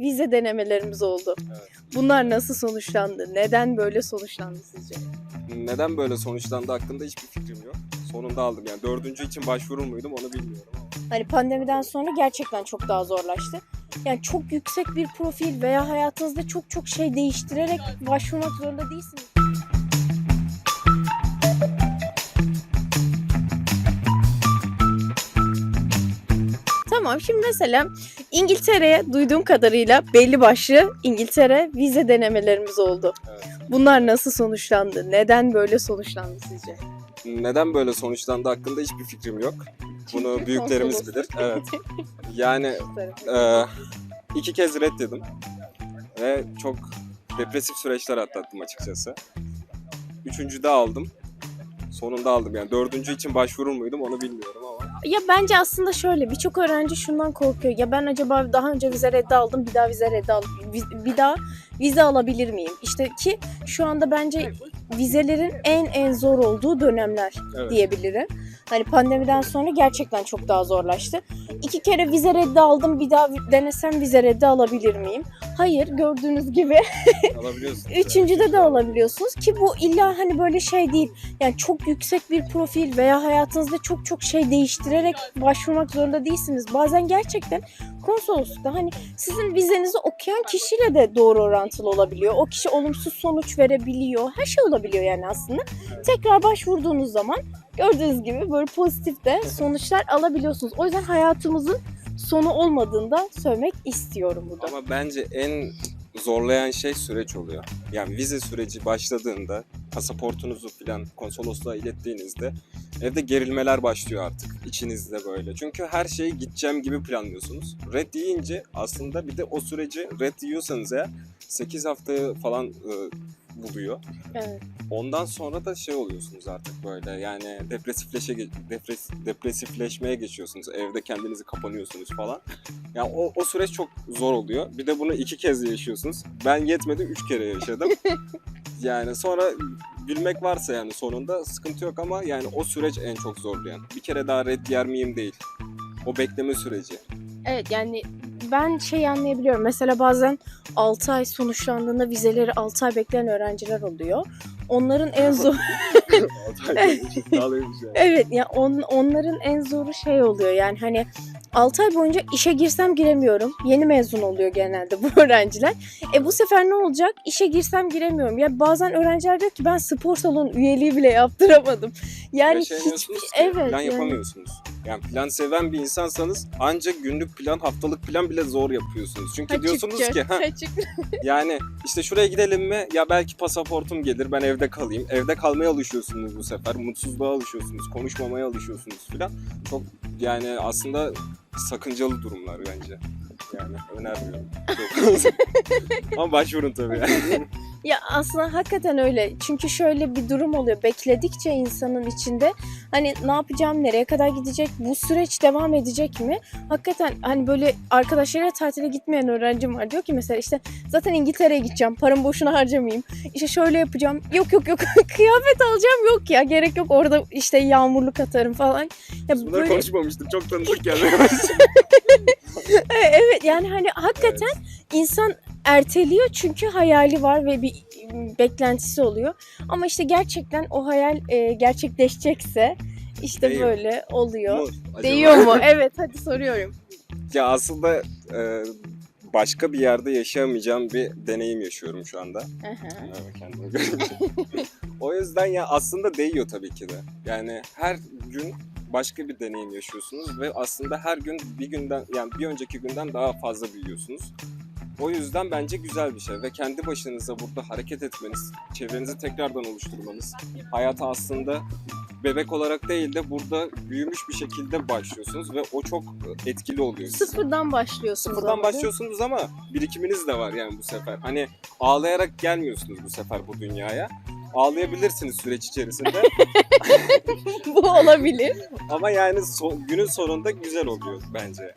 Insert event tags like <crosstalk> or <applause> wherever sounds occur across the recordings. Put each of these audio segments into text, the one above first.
vize denemelerimiz oldu. Evet. Bunlar nasıl sonuçlandı? Neden böyle sonuçlandı sizce? Neden böyle sonuçlandı hakkında hiçbir fikrim yok. Sonunda aldım yani dördüncü için başvurur muydum onu bilmiyorum. Hani pandemiden sonra gerçekten çok daha zorlaştı. Yani çok yüksek bir profil veya hayatınızda çok çok şey değiştirerek başvurmak zorunda değilsiniz. Tamam şimdi mesela İngiltere'ye duyduğum kadarıyla belli başlı İngiltere vize denemelerimiz oldu. Evet. Bunlar nasıl sonuçlandı? Neden böyle sonuçlandı sizce? Neden böyle sonuçlandı hakkında hiçbir fikrim yok. Bunu <laughs> büyüklerimiz bilir. Evet. <laughs> Yani Ee, iki kez reddedim ve çok depresif süreçler atlattım açıkçası. Üçüncüde aldım. Sonunda aldım yani dördüncü için başvurur muydum onu bilmiyorum. Ya bence aslında şöyle birçok öğrenci şundan korkuyor. Ya ben acaba daha önce vize reddi aldım bir daha vize reddi al vi- bir daha vize alabilir miyim? İşte ki şu anda bence vizelerin en en zor olduğu dönemler Evet. diyebilirim. Hani pandemiden sonra gerçekten çok daha zorlaştı. İki kere vize reddi aldım bir daha denesem vize reddi alabilir miyim? Hayır gördüğünüz gibi <laughs> Alabiliyorsun. Üçüncüde de alabiliyorsunuz ki bu illa hani böyle şey değil. Yani çok yüksek bir profil veya hayatınızda çok çok şey değiştirerek başvurmak zorunda değilsiniz. Bazen gerçekten konsoloslukta hani sizin vizenizi okuyan kişiyle de doğru orantılı olabiliyor. O kişi olumsuz sonuç verebiliyor. Her şey olabiliyor yani aslında. Tekrar başvurduğunuz zaman gördüğünüz gibi böyle pozitif de sonuçlar alabiliyorsunuz. O yüzden hayatımızın sonu olmadığını da söylemek istiyorum burada. Ama bence en zorlayan şey süreç oluyor. Yani vize süreci başladığında pasaportunuzu falan konsolosluğa ilettiğinizde evde gerilmeler başlıyor artık içinizde böyle. Çünkü her şeyi gideceğim gibi planlıyorsunuz. Red yiyince aslında bir de o süreci red yiyorsanız eğer 8 hafta falan e, buluyor. Evet. Ondan sonra da şey oluyorsunuz artık böyle yani depresifleşe depres, depresifleşmeye geçiyorsunuz. Evde kendinizi kapanıyorsunuz falan. Yani o, o süreç çok zor oluyor. Bir de bunu iki kez yaşıyorsunuz. Ben yetmedi üç kere yaşadım. <laughs> yani sonra gülmek varsa yani sonunda sıkıntı yok ama yani o süreç en çok zorlayan. Bir kere daha red yer miyim değil. O bekleme süreci. Evet yani ben şey anlayabiliyorum. Mesela bazen 6 ay sonuçlandığında vizeleri 6 ay bekleyen öğrenciler oluyor. Onların en <laughs> zor. Evet ya on, onların en zoru şey oluyor yani hani 6 ay boyunca işe girsem giremiyorum. Yeni mezun oluyor genelde bu <laughs> öğrenciler. E bu sefer ne olacak? İşe girsem giremiyorum. Ya bazen öğrenciler diyor ki ben spor salonu üyeliği bile yaptıramadım. Yani hiçbir ki, evet plan yani. yapamıyorsunuz. Yani plan seven bir insansanız ancak günlük plan, haftalık plan bile zor yapıyorsunuz. Çünkü diyorsunuz ki ha, <laughs> yani işte şuraya gidelim mi? Ya belki pasaportum gelir ben evde kalayım. Evde kalmaya alışıyorsunuz bu sefer. Mutsuzluğa alışıyorsunuz. Konuşmamaya alışıyorsunuz filan. Çok yani aslında sakıncalı durumlar bence. Yani önermiyorum. <laughs> <laughs> Ama başvurun tabii yani. Ya aslında hakikaten öyle. Çünkü şöyle bir durum oluyor. Bekledikçe insanın içinde hani ne yapacağım, nereye kadar gidecek, bu süreç devam edecek mi? Hakikaten hani böyle arkadaşlarıyla tatile gitmeyen öğrencim var. Diyor ki mesela işte zaten İngiltere'ye gideceğim, paramı boşuna harcamayayım. İşte şöyle yapacağım. Yok yok yok <laughs> kıyafet alacağım yok ya gerek yok orada işte yağmurluk atarım falan. Ya Bunları böyle konuşmamıştık. Çok tanıdık gelmeye <laughs> <laughs> evet yani hani hakikaten insan erteliyor çünkü hayali var ve bir beklentisi oluyor. Ama işte gerçekten o hayal e, gerçekleşecekse işte Değiyor. böyle oluyor. Mu acaba? Değiyor mu? <laughs> Evet hadi soruyorum. Ya aslında e, başka bir yerde yaşayamayacağım bir deneyim yaşıyorum şu anda. <laughs> O yüzden ya aslında değiyor tabii ki de. Yani her gün başka bir deneyim yaşıyorsunuz ve aslında her gün bir günden yani bir önceki günden daha fazla büyüyorsunuz. O yüzden bence güzel bir şey ve kendi başınıza burada hareket etmeniz, çevrenizi tekrardan oluşturmanız, hayata aslında bebek olarak değil de burada büyümüş bir şekilde başlıyorsunuz ve o çok etkili oluyor size. Sıfırdan başlıyorsunuz. Sıfırdan ama, başlıyorsunuz ama birikiminiz de var yani bu sefer. Hani ağlayarak gelmiyorsunuz bu sefer bu dünyaya. Ağlayabilirsiniz süreç içerisinde <laughs> Bu olabilir. ama yani so- günün sonunda güzel oluyor bence.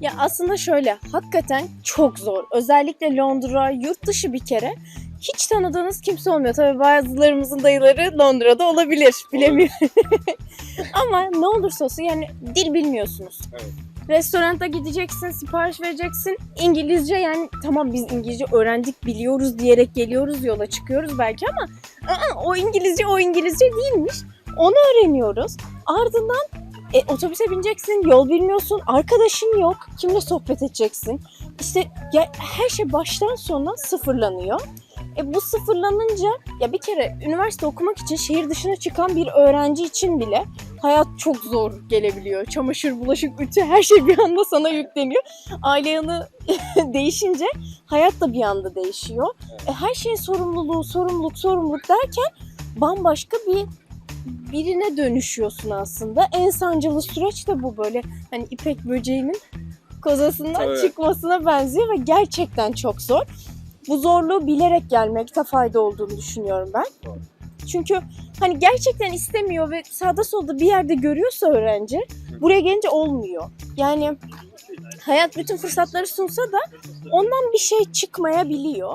Ya aslında şöyle hakikaten çok zor. Özellikle Londra yurt dışı bir kere hiç tanıdığınız kimse olmuyor. Tabii bazılarımızın dayıları Londra'da olabilir. Bilemiyorum. <laughs> Ama ne olursa olsun yani dil bilmiyorsunuz. Evet. Restoranta gideceksin, sipariş vereceksin. İngilizce yani tamam biz İngilizce öğrendik, biliyoruz diyerek geliyoruz yola çıkıyoruz belki ama ı-ı, o İngilizce o İngilizce değilmiş. Onu öğreniyoruz. Ardından e, otobüse bineceksin, yol bilmiyorsun, arkadaşın yok, kimle sohbet edeceksin? İşte ya her şey baştan sona sıfırlanıyor. E bu sıfırlanınca ya bir kere üniversite okumak için şehir dışına çıkan bir öğrenci için bile hayat çok zor gelebiliyor. Çamaşır, bulaşık, ütü her şey bir anda sana yükleniyor. Aile yanı <laughs> değişince hayat da bir anda değişiyor. E her şeyin sorumluluğu, sorumluluk, sorumluluk derken bambaşka bir birine dönüşüyorsun aslında. En sancılı süreç de bu böyle hani ipek böceğinin kozasından Tabii. çıkmasına benziyor ve gerçekten çok zor. Bu zorluğu bilerek gelmekte fayda olduğunu düşünüyorum ben. Doğru. Çünkü hani gerçekten istemiyor ve sağda solda bir yerde görüyorsa öğrenci buraya gelince olmuyor. Yani hayat bütün fırsatları sunsa da ondan bir şey çıkmayabiliyor.